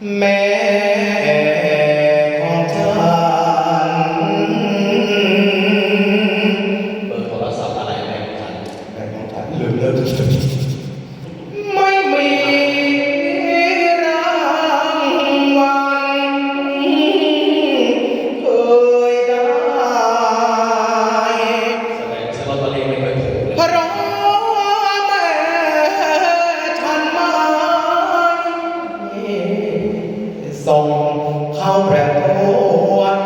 man ส่งเข้าประวด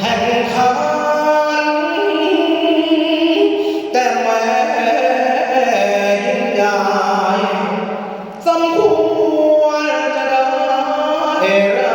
แข่งขันแต่แม่ยิ่งใหญ่สมควรจะได้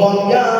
মন